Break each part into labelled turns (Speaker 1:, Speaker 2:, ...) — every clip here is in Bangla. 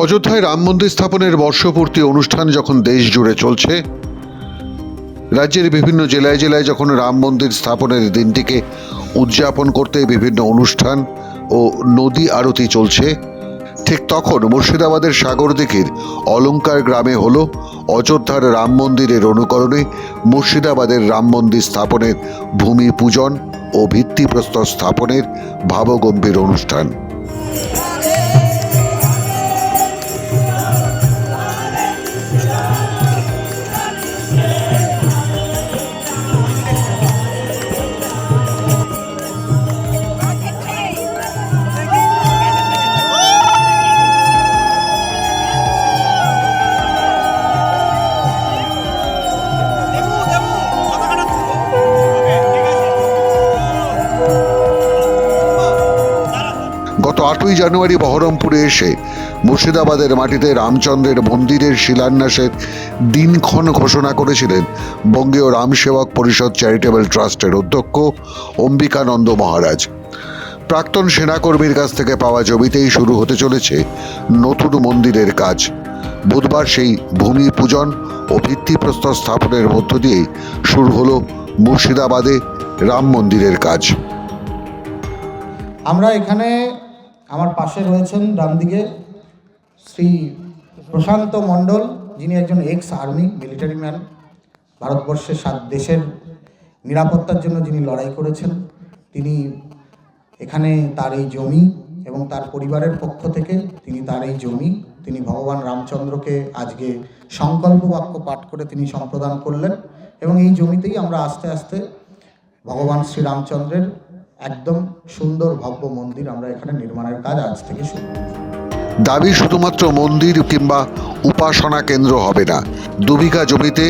Speaker 1: অযোধ্যায় রাম মন্দির স্থাপনের বর্ষপূর্তি অনুষ্ঠান যখন দেশ জুড়ে চলছে, রাজ্যের বিভিন্ন জেলায় জেলায় যখন রাম মন্দির স্থাপনের দিনটিকে উদযাপন করতে বিভিন্ন অনুষ্ঠান ও নদী আরতি চলছে, ঠিক তখন মুর্শিদাবাদের সাগরদিঘির অলঙ্কার গ্রামে হল অযোধ্যার রাম মন্দিরের অনুকরণে মুর্শিদাবাদের রাম মন্দির স্থাপনের ভূমি পূজন ও ভিত্তিপ্রস্তর স্থাপনের ভাবগম্ভীর অনুষ্ঠান।
Speaker 2: দেবু
Speaker 1: গত আটই জানুয়ারি বহরমপুরে এসে মুর্শিদাবাদের মাটিতে রামচন্দ্রের মন্দিরের শিলান্যাসের দিনক্ষণ ঘোষণা করেছিলেন বঙ্গীয় রামসেবক পরিষদ চ্যারিটেবল ট্রাস্টের অধ্যক্ষ অম্বিকানন্দ মহারাজ। প্রাক্তন সেনাকর্মীর কাছ থেকে পাওয়া জমিতেই শুরু হতে চলেছে নতুন মন্দিরের কাজ। বুধবার সেই ভূমি পূজন ও ভিত্তিপ্রস্তর স্থাপনের মধ্য দিয়েই শুরু হলো মুর্শিদাবাদে রাম মন্দিরের কাজ।
Speaker 3: আমরা এখানে আমার পাশে রয়েছেন ডান দিকে শ্রী প্রশান্ত মণ্ডল, যিনি একজন এক্স আর্মি মিলিটারি ম্যান ভারতবর্ষের সাত দেশের নিরাপত্তার জন্য যিনি লড়াই করেছেন। তিনি এখানে তার এই জমি এবং তার পরিবারের পক্ষ থেকে তিনি তার এই জমি, তিনি ভগবান রামচন্দ্রকে আজকে সংকল্প বাক্য পাঠ করে তিনি সম্প্রদান করলেন এবং এই জমিতেই আমরা আস্তে আস্তে ভগবান শ্রীরামচন্দ্রের একদম সুন্দর ভব্য মন্দির আমরা এখানে নির্মাণের কাজ আজ থেকে শুরু করছি।
Speaker 1: দাবি শুধুমাত্র মন্দির কিংবা উপাসনা কেন্দ্র হবে না। দু বিঘা জমিতে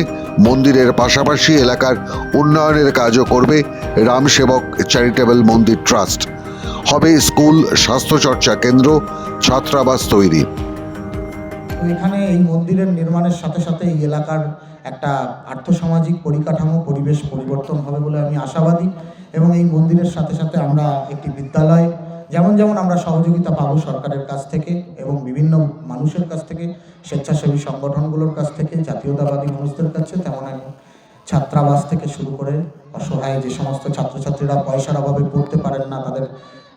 Speaker 1: মন্দিরের পাশাপাশি এলাকার উন্নয়নের কাজও করবে রামসেবক চ্যারিটেবল মন্দির ট্রাস্ট। হবে স্কুল স্বাস্থ্যচর্চা কেন্দ্র ছাত্রাবাস তৈরি।
Speaker 3: এখানে এই মন্দিরের নির্মাণের সাথে সাথে এই এলাকার একটা আর্থসামাজিক পরিকাঠামো পরিবেশ পরিবর্তন হবে বলে আমি আশাবাদী। এবং এই মন্দিরের সাথে সাথে আমরা একটি বিদ্যালয়, যেমন যেমন আমরা সহযোগিতা পাবো সরকারের কাছ থেকে এবং বিভিন্ন মানুষের কাছ থেকে, স্বেচ্ছাসেবী সংগঠনগুলোর কাছ থেকে, জাতীয়তাবাদী মানুষদের কাছে, তেমন এক ছাত্রাবাস থেকে শুরু করে অসহায় যে সমস্ত ছাত্রছাত্রীরা পয়সার অভাবে পড়তে পারেন না, তাদের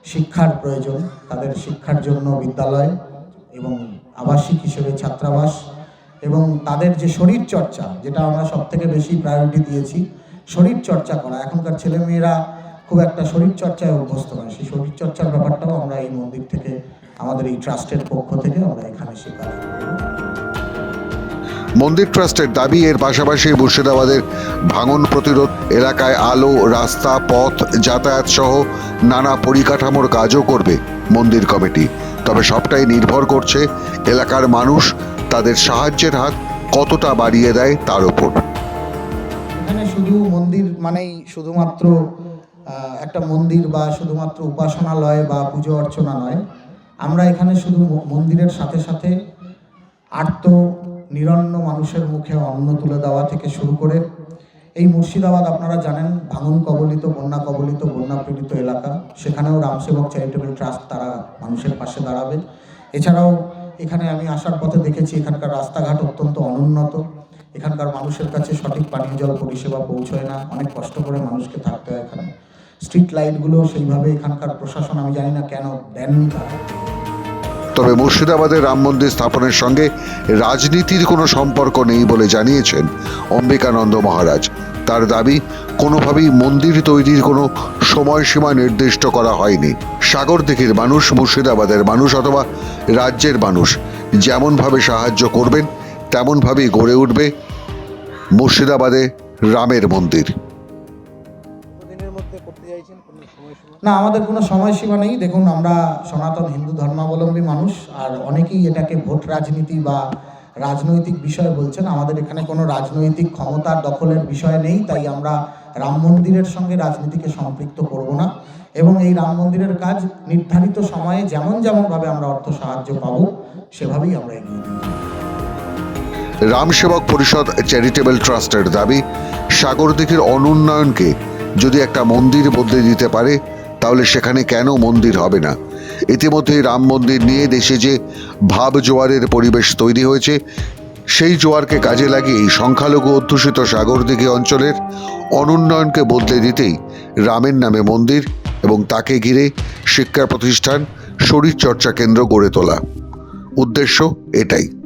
Speaker 3: শিক্ষার প্রয়োজন, তাদের শিক্ষার জন্য বিদ্যালয় এবং আবাসিক হিসেবে ছাত্রাবাস এবং তাদের যে শরীর চর্চা যেটা আমরা সব থেকে বেশি প্রায়োরিটি দিয়েছি শরীর চর্চা করা। এখনকার ছেলেমেয়েরা খুব একটা শরীর চর্চায় অভ্যস্ত নয়। সেই শরীর চর্চার ব্যাপারটাও আমরা এই মন্দির থেকে, আমাদের এই ট্রাস্টের পক্ষ থেকে আমরা এখানে শেখাই
Speaker 1: মন্দির ট্রাস্টের দাবি, এর পাশাপাশি মুর্শিদাবাদের ভাঙন প্রতিরোধ এলাকায় আলো, রাস্তা, পথ যাতায়াত সহ নানা পরিকাঠামোর কাজও করবে মন্দির কমিটি। তবে সবটাই নির্ভর করছে এলাকার মানুষ, তাদের সাহায্যের হাত কতটা বাড়িয়ে দেয় তার ওপর।
Speaker 3: এখানে শুধু মন্দির মানেই শুধুমাত্র একটা মন্দির বা শুধুমাত্র উপাসনালয় বা পুজো অর্চনা নয়। আমরা এখানে শুধু মন্দিরের সাথে সাথে আর্ত নিরন্ন মানুষের মুখে অন্ন তুলে দেওয়া থেকে শুরু করে, এই মুর্শিদাবাদ আপনারা জানেন, ভাঙন কবলিত, বন্যা কবলিত, বন্যা পীড়িত এলাকা। সেখানেও রামসেবক চ্যারিটেবল ট্রাস্ট তারা মানুষের পাশে দাঁড়াবে। এছাড়াও এখানে আমি আসার পথে দেখেছি, এখানকার রাস্তাঘাট অত্যন্ত অনুন্নত। এখানকার মানুষের কাছে সঠিক পানীয় জল পরিষেবা পৌঁছয় না, অনেক কষ্ট করে মানুষকে থাকতে হয় এখানে। স্ট্রিট লাইটগুলো সেইভাবে এখানকার প্রশাসন, আমি জানি না কেন দেননি
Speaker 1: তবে মুর্শিদাবাদের রাম মন্দির স্থাপনের সঙ্গে রাজনীতির কোনো সম্পর্ক নেই বলে জানিয়েছেন অম্বিকানন্দ মহারাজ। তার দাবি, কোনোভাবেই মন্দির তৈরির কোনো সময়সীমা নির্দিষ্ট করা হয়নি। সাগরদিঘির মানুষ, মুর্শিদাবাদের মানুষ অথবা রাজ্যের মানুষ যেমনভাবে সাহায্য করবেন, তেমনভাবেই গড়ে উঠবে মুর্শিদাবাদে রামের মন্দির।
Speaker 3: না, আমাদের কোনো সময়সীমা নেই। দেখুন, আমরা সনাতন হিন্দু ধর্মাবলম্বী মানুষ, আর অনেকেই এটাকে ভোট রাজনীতি বা রাজনৈতিক বিষয় বলছেন। আমাদের এখানে কোনো রাজনৈতিক ক্ষমতার দখলের বিষয় নেই, তাই আমরা রাম মন্দিরের সঙ্গে রাজনীতিকে সম্পৃক্ত করব না। এবং এই রাম মন্দিরের কাজ নির্ধারিত সময়ে যেমন যেমনভাবে আমরা অর্থ সাহায্য পাবো, সেভাবেই আমরা এগিয়ে যাব।
Speaker 1: রামসেবক পরিষদ চ্যারিটেবল ট্রাস্টের দাবি সাগরদিঘির অনুন্নয়নকে যদি একটা মন্দির বদলে দিতে পারে, তাহলে সেখানে কেন মন্দির হবে না? ইতিমধ্যেই রাম মন্দির নিয়ে দেশে যে ভাব জোয়ারের পরিবেশ তৈরি হয়েছে, সেই জোয়ারকে কাজে লাগিয়েই সংখ্যালঘু অধ্যুষিত সাগরদিঘি অঞ্চলের অনুন্নয়নকে বদলে দিতেই রামের নামে মন্দির এবং তাকে ঘিরে শিক্ষা প্রতিষ্ঠান, শরীরচর্চা কেন্দ্র গড়ে তোলা। উদ্দেশ্য এটাই।